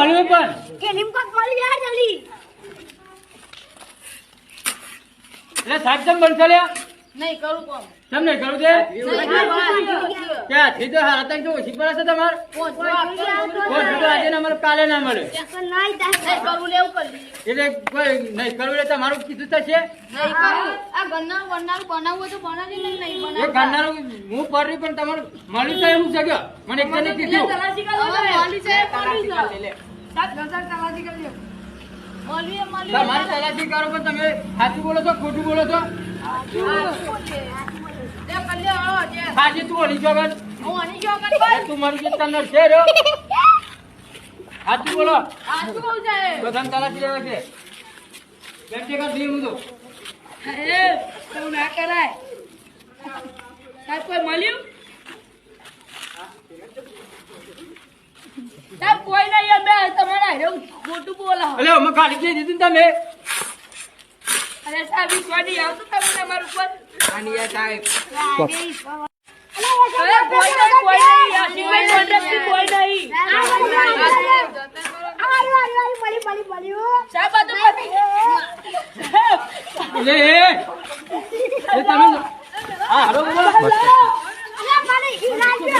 મળ્યું પણ. કે નિમકોક મળી યાર જલ્દી. એટલે સાહેબ કેમ બનશે લે નહીં કરું કોમ નહીં કરું દે ક્યાં થી તો હારા તક તો ઓછી પડે છે તમાર? કોઈ તો આજે ના મળે કાલે ના મળે. એટલે કોઈ નહીં કરવું એટલે તમારું કીધું થશે છે. નહીં કરું. આ ગન્નારું વન્નારું બનાવવું હોય તો બનાવી લઈ નહીં એ બનાવવું હું પડી પણ તમારું મળ્યું તો એવું છે કે? મને એક કીધું. તમારી તલાશી કરો પણ તમે સાચું બોલો છો ખોટું બોલો છો? એ કલ્યાણ આવો જે. સાચી તું ઓળી છો તું મારું જે તને છે સાચું બોલો. કહું છે. તલાશી લેવા છે તો. અરે ના કરાય. સાહેબ કોઈ મળ્યું? સાહેબ કોઈ હારે ખોટું બોલા એટલે અમે ખાલી કહી દીધું તમે અરે સાહેબ ઈશ્વર નહીં આવતું તમને અમારું ઉપર મળ્યું સાહેબ તમે હા હાલો બોલો